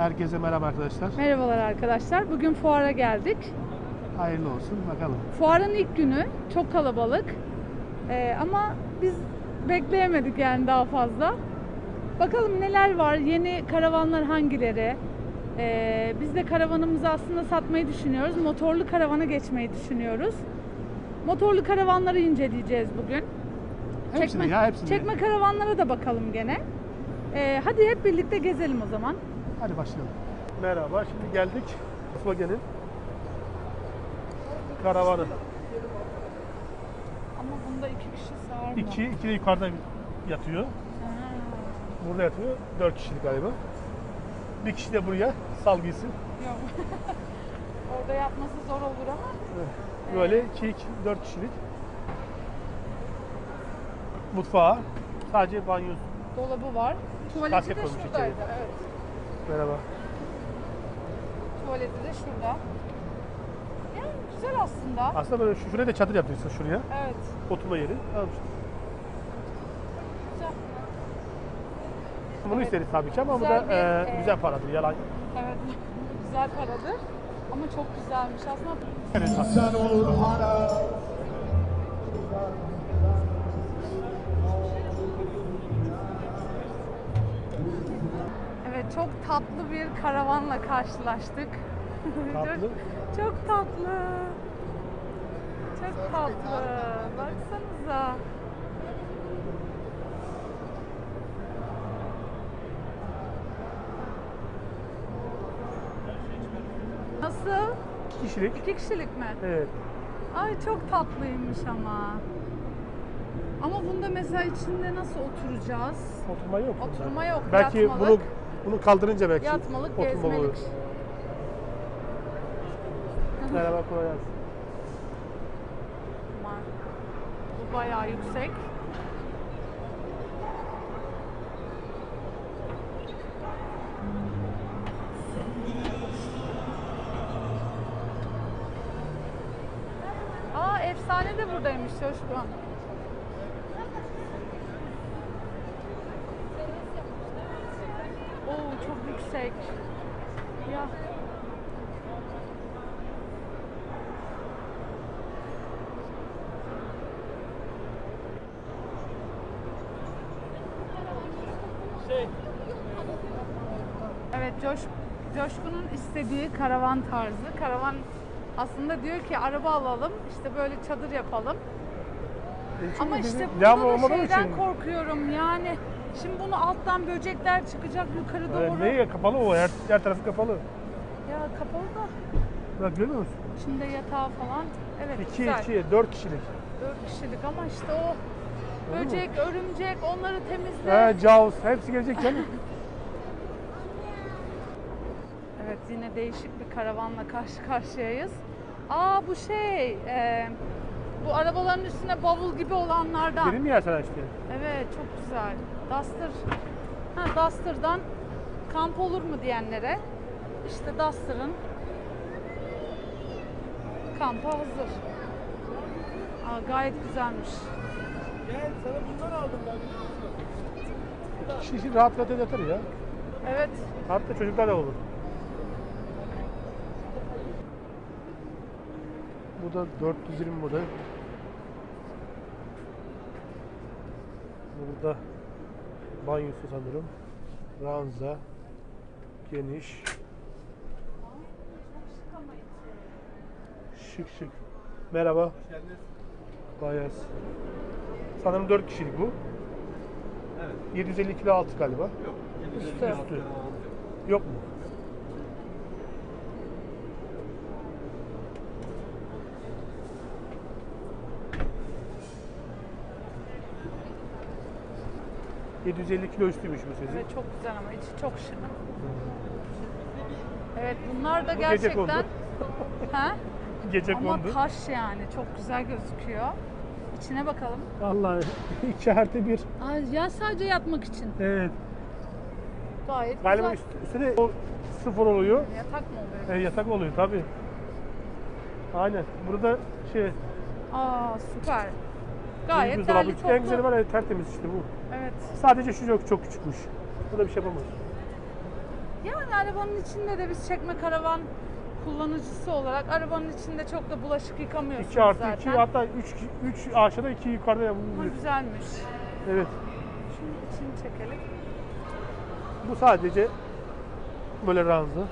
Herkese merhaba arkadaşlar. Merhabalar arkadaşlar. Bugün fuara geldik. Hayırlı olsun bakalım. Fuarın ilk günü çok kalabalık. Ee, ama biz bekleyemedik yani daha fazla. Bakalım neler var, yeni karavanlar hangileri. Ee, biz de karavanımızı aslında satmayı düşünüyoruz. Motorlu karavana geçmeyi düşünüyoruz. Motorlu karavanları inceleyeceğiz bugün. Hepsini ya hepsini. çekme karavanlara da bakalım gene. Ee, hadi hep birlikte gezelim o zaman. Hadi başlayalım. Merhaba şimdi geldik Volkswagen'in karavanı. Ama bunda iki kişi sığar mı? İki, iki de yukarıda yatıyor. Ha. Burada yatıyor. Dört kişilik galiba. Bir kişi de buraya sal giysin. Yok. Orada yapması zor olur ama. Böyle iki, iki, dört kişilik. Mutfağı. Sadece banyo. Dolabı var. Tuvaleti Basket de koymuş şuradaydı. içeri. Evet. Merhaba. Tuvaleti de şurada. Yani güzel aslında. Aslında böyle şu- şuraya da çadır yapıyorsun şuraya. Evet. Oturma yeri. Tamam işte. Güzel. Bunu Evet. isteriz tabii ki ama bu Güzel da bir, e, e, güzel paradır. Yalan. Evet. güzel paradır. Ama çok güzelmiş aslında. Evet. Evet çok tatlı bir karavanla karşılaştık. Tatlı? çok, çok tatlı. Çok tatlı. Baksanıza. Nasıl? İki kişilik. İki kişilik mi? Evet. Ay çok tatlıymış ama. Ama bunda mesela içinde nasıl oturacağız? Oturma yok. Oturma yok, Belki bunu bunu kaldırınca belki Yatmalık, oturmalı gezmelik. olur. Merhaba kolay gelsin. Bu bayağı yüksek. Aa efsane de buradaymış Coşkun. Oo çok yüksek. Ya Evet Coş, Coşkun'un istediği karavan tarzı. Karavan aslında diyor ki araba alalım işte böyle çadır yapalım. E Ama işte burada da şeyden korkuyorum yani. Şimdi bunu alttan böcekler çıkacak yukarı Evet, doğru. neye kapalı o her, her tarafı kapalı. Ya kapalı da. Bak görüyor musun? İçinde yatağı falan. Evet 2 güzel. 2 4 kişilik. Dört kişilik ama işte o böcek, örümcek onları temizle. Ha, Jaws hepsi gelecek canım. Evet yine değişik bir karavanla karşı karşıyayız. Aa bu şey, e, bu arabaların üstüne bavul gibi olanlardan. Dedim ya sana işte. Evet çok güzel. Duster, ha Duster'dan kamp olur mu diyenlere işte Duster'ın kampa hazır. Aa, gayet güzelmiş. Gel sana bundan aldım ben. Kişi rahat rahat yatar ya. Evet. Hatta çocuklar da olur. Bu da 420 model. Burada banyosu sanırım. Ranza. Geniş. Şık şık. Merhaba. Bayaz. Sanırım 4 kişilik bu. Evet. 750 kilo altı galiba. Üstü. Üstü. Yok mu? ...750 kilo üstüymüş bu sizin. Evet çok güzel ama içi çok şık. Evet bunlar da Bu gece gerçekten kondu. ha? Gece Ama kondu. taş yani çok güzel gözüküyor. İçine bakalım. Vallahi iki artı bir. Aa, ya sadece yatmak için. Evet. Gayet Galiba güzel. üst- üstüne o sıfır oluyor. Yatak mı oluyor? E, yatak oluyor tabi. Aynen. Burada şey... Aa süper. Gayet buzdolabı. derli toplu. En güzeli var ya tertemiz işte bu. Evet. Sadece şu çok, çok küçükmüş. Burada bir şey yapamaz. Yani arabanın içinde de biz çekme karavan kullanıcısı olarak arabanın içinde çok da bulaşık yıkamıyorsunuz 2 artı zaten. 2 hatta 3 3 aşağıda 2 yukarıda Ama yapılabilir. güzelmiş. Evet. Şimdi içini çekelim. Bu sadece böyle ranzı. Aa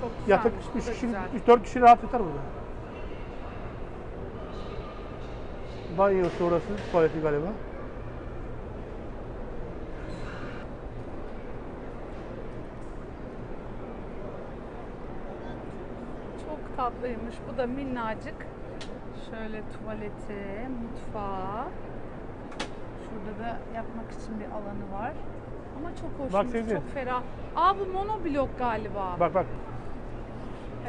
çok güzelmiş. Yatak bu 3 da kişi güzel. 3 4 kişi rahat yatar burada. Banyosu orası tuvaleti galiba. Çok tatlıymış. Bu da minnacık. Şöyle tuvaleti, mutfağı. Şurada da yapmak için bir alanı var. Ama çok Bak hoşmuş, Sezgin. çok ferah. Aa bu monoblok galiba. Bak bak.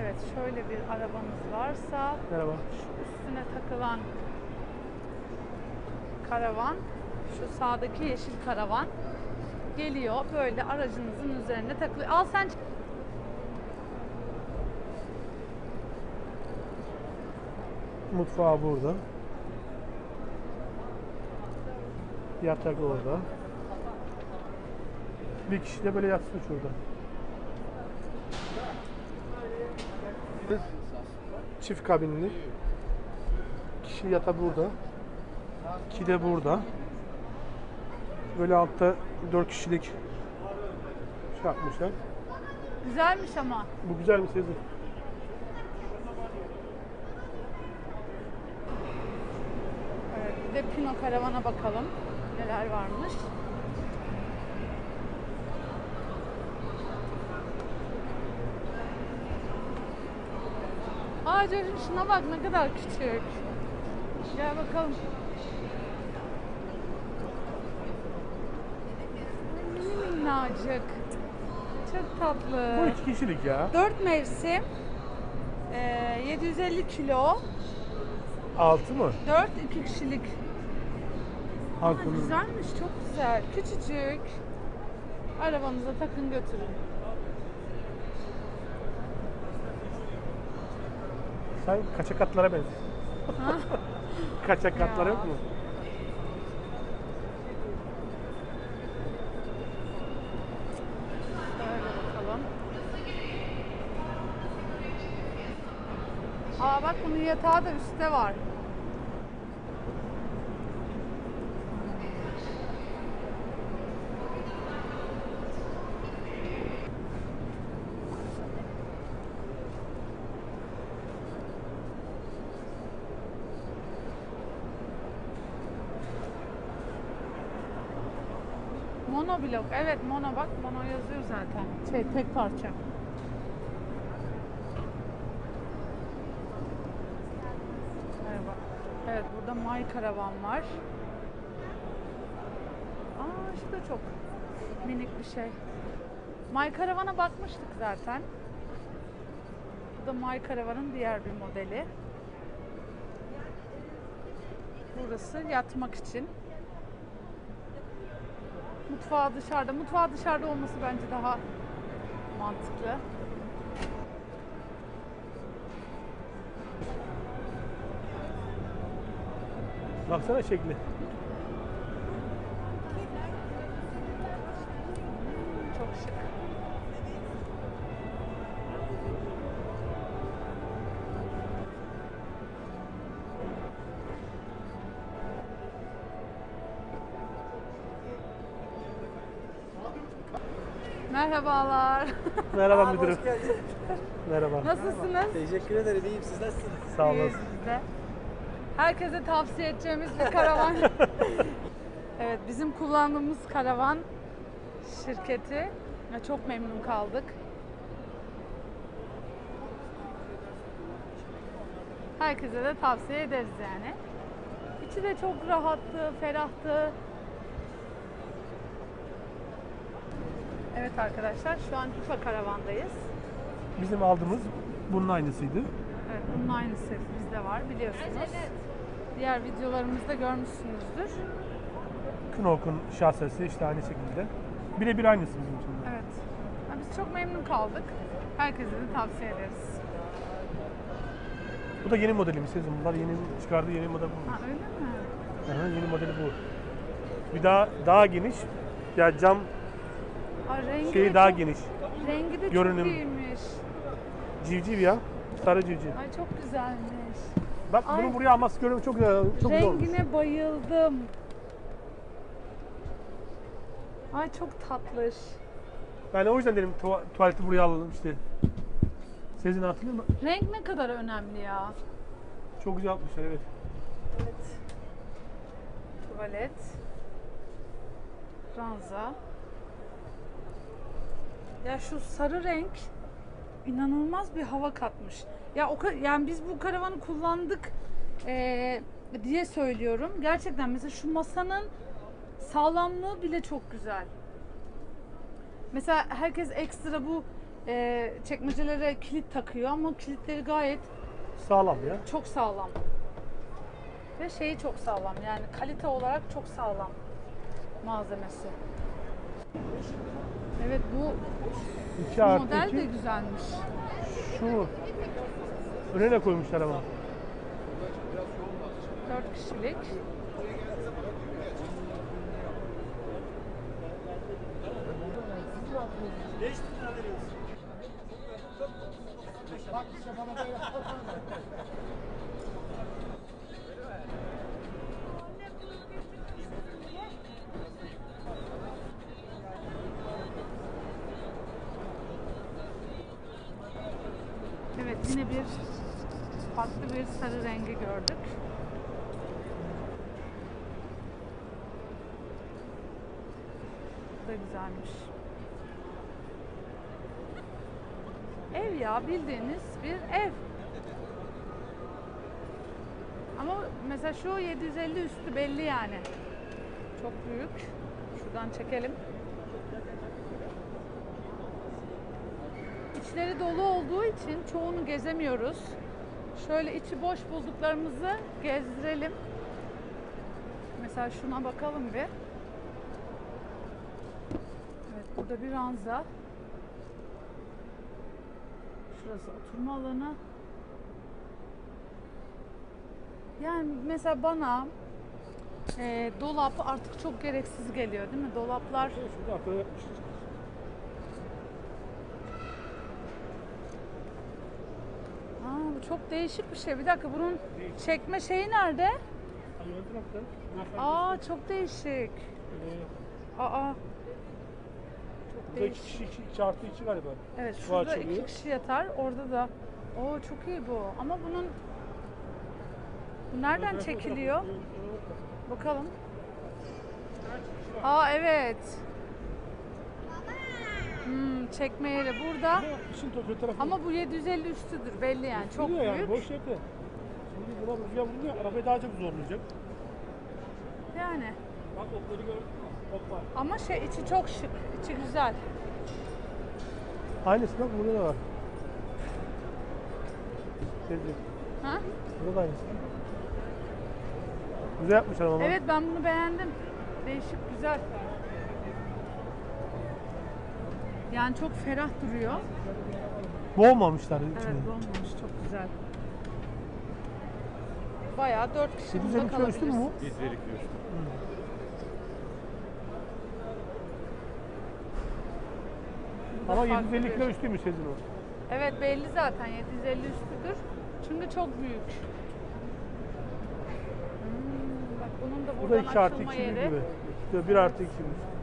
Evet şöyle bir arabanız varsa Merhaba. şu üstüne takılan karavan, şu sağdaki yeşil karavan geliyor böyle aracınızın üzerine takılıyor. Al sen Mutfağı burada. Yatak orada. Bir kişi de böyle yatsın şurada. Çift kabinli. Kişi yatağı burada. İki de burada. Böyle altta dört kişilik şey yapmışlar. güzelmiş ama. Bu güzel mi Sezin? Evet, bir de Pino karavana bakalım. Neler varmış. Aa Coşkun şuna bak ne kadar küçük. Gel bakalım. Minnacık. Çok tatlı. Bu iki kişilik ya. 4 mevsim. Ee, 750 kilo. Altı mı? 4 2 kişilik. Aa, Halkının. güzelmiş, çok güzel. Küçücük. Arabanıza takın götürün. Sen kaçak atlara benziyorsun. kaçak atlar Ya. yok mu? Şöyle bakalım. Aa bak bunun yatağı da üstte var. Monoblok. Evet mono bak. Mono yazıyor zaten. Şey tek parça. Merhaba. Evet burada May Karavan var. Aa şu da çok minik bir şey. May Karavan'a bakmıştık zaten. Bu da May Karavan'ın diğer bir modeli. Burası yatmak için. Mutfağı dışarıda. Mutfağı dışarıda olması bence daha mantıklı. Baksana şekli. Çok şık. Merhabalar. Merhaba Abi, müdürüm. Hoş geldin. Merhaba. Nasılsınız? Teşekkür ederim. İyiyim. Siz nasılsınız? Sağ İyiyiz olasın. biz de. Herkese tavsiye edeceğimiz bir karavan. evet, bizim kullandığımız karavan şirketi. Ya çok memnun kaldık. Herkese de tavsiye ederiz yani. İçi de çok rahattı, ferahtı. Evet arkadaşlar, şu an İFA karavandayız. Bizim aldığımız bunun aynısıydı. Evet, bunun aynısı bizde var biliyorsunuz. Diğer videolarımızda görmüşsünüzdür. Knock'un şahsesi işte aynı şekilde. Birebir aynısı bizim için. de. Evet. Ya biz çok memnun kaldık. Herkese de tavsiye ederiz. Bu da yeni modelimiz. Sezin. Bunlar yeni çıkardığı yeni model bu. Ha öyle mi? Aha, yeni modeli bu. Bir daha daha geniş. Ya cam Aa, rengi şeyi de daha çok- geniş. Rengi de Görünüm. çok iyiymiş. Civciv ya. Sarı civciv. Ay çok güzelmiş. Bak Ay. bunu buraya alması görünüm çok güzel. Çok güzel olmuş. Rengine bayıldım. Ay çok tatlış. Ben o yüzden dedim tuva- tuvaleti buraya alalım işte. Sezin hatırlıyor musun? Renk ne kadar önemli ya. Çok güzel yapmışlar evet. Evet. Tuvalet. Ranza. Ya şu sarı renk inanılmaz bir hava katmış. Ya o yani biz bu karavanı kullandık eee, diye söylüyorum. Gerçekten mesela şu masanın sağlamlığı bile çok güzel. Mesela herkes ekstra bu eee, çekmecelere kilit takıyor ama kilitleri gayet Sağlam ya. çok sağlam. Ve şeyi çok sağlam yani kalite olarak çok sağlam malzemesi. Evet bu 2 artı model 2. de güzelmiş. Şu. Öne ne koymuşlar ama. 4 kişilik. Evet yine bir farklı bir sarı rengi gördük. Bu da güzelmiş. Ev ya bildiğiniz bir ev. Ama mesela şu 750 üstü belli yani. Çok büyük. Şuradan çekelim. İçleri dolu olduğu için çoğunu gezemiyoruz. Şöyle içi boş bulduklarımızı gezdirelim. Mesela şuna bakalım bir. Evet burada bir ranza. Şurası oturma alanı. Yani mesela bana e, dolap artık çok gereksiz geliyor değil mi? Dolaplar Şurada Aa, bu çok değişik bir şey. Bir dakika bunun çekme şeyi nerede? Aa çok değişik. Aa. Çok Burada iki değişik. kişi, iki, iki artı iki galiba. Evet Şu şurada açılıyor. iki kişi yatar. Orada da. Oo çok iyi bu. Ama bunun bu nereden çekiliyor? Bakalım. Aa evet. Hmm, çekme yeri burada. Ama işin kötü tarafı. Ama bu 750 üstüdür belli yani. Çok Biliyor büyük. Yani, boş yerde. Şimdi buna rüzgar vurunca arabayı daha çok zorlayacak. Yani. Bak okları gördün mü? Ok var. Ama şey içi çok şık. içi güzel. Aynısı bak burada da var. Dedi. Ha? Burada da aynısı. Güzel yapmışlar ama. Evet ben bunu beğendim. Değişik güzel. Yani çok ferah duruyor. Boğmamışlar Evet içini. olmamış çok güzel. Bayağı dört kişi burada 750 kilo üstü mü bu? kalabilirsiniz. Litrelik diyorsun. Burada Ama farklı 750 bir- kilo üstüymüş Sezin o. Evet belli zaten 750 üstüdür. Çünkü çok büyük. Hmm, bak bunun da Bu da buradan 2 artı açılma 2 yeri. gibi. İşte 1 artı 2'ymiş.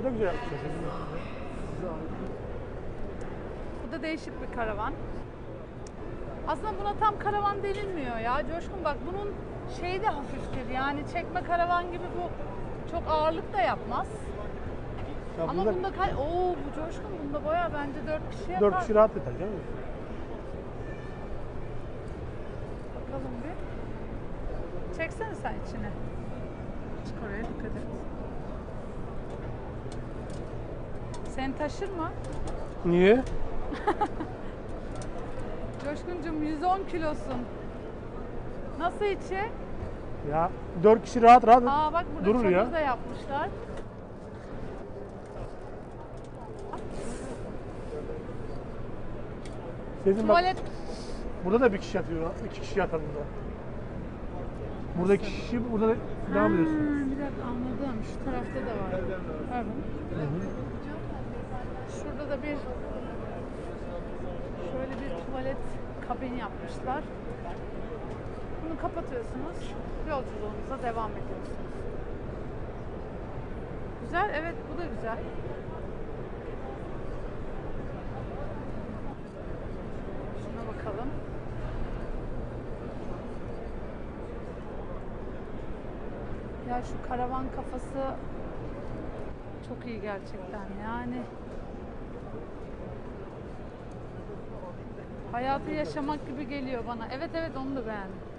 Bu da güzel yapmışlar. Bu da değişik bir karavan. Aslında buna tam karavan denilmiyor ya. Coşkun bak bunun şeyi de hafiftir. Yani çekme karavan gibi bu çok ağırlık da yapmaz. Ya Ama bunda bunda kay... Oo bu Coşkun bunda bayağı bence 4 kişi yapar. 4 kişi rahat yeter değil mi? Bakalım bir. Çeksene sen içine. Çık oraya dikkat et. Seni taşır mı? Niye? Coşkuncuğum 110 kilosun. Nasıl içi? Ya 4 kişi rahat rahat Aa bak burada durur ya. da yapmışlar. Sezin bak Tuvalet burada da bir kişi yatıyor. 2 kişi yatar burada. Burada iki kişi burada da devam ediyorsun. Bir dakika. Anladım. Şu tarafta da var. Evet. Şurada da bir şöyle bir tuvalet kabin yapmışlar. Bunu kapatıyorsunuz. Yolculuğunuza devam ediyorsunuz. Güzel, evet bu da güzel. Şuna bakalım. Ya şu karavan kafası çok iyi gerçekten yani. Hayatı yaşamak gibi geliyor bana. Evet evet onu da beğendim.